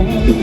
again.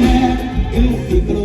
man, you think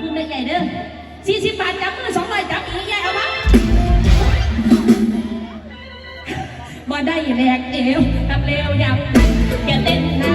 คุณได้ใหญ่เด้อสี่สิบบาทจับมือสองร้อยจับอีกใหญ่เอาบ้างบ่ได้แหลกเอวทำเร็วยับอย่าเต้นนะ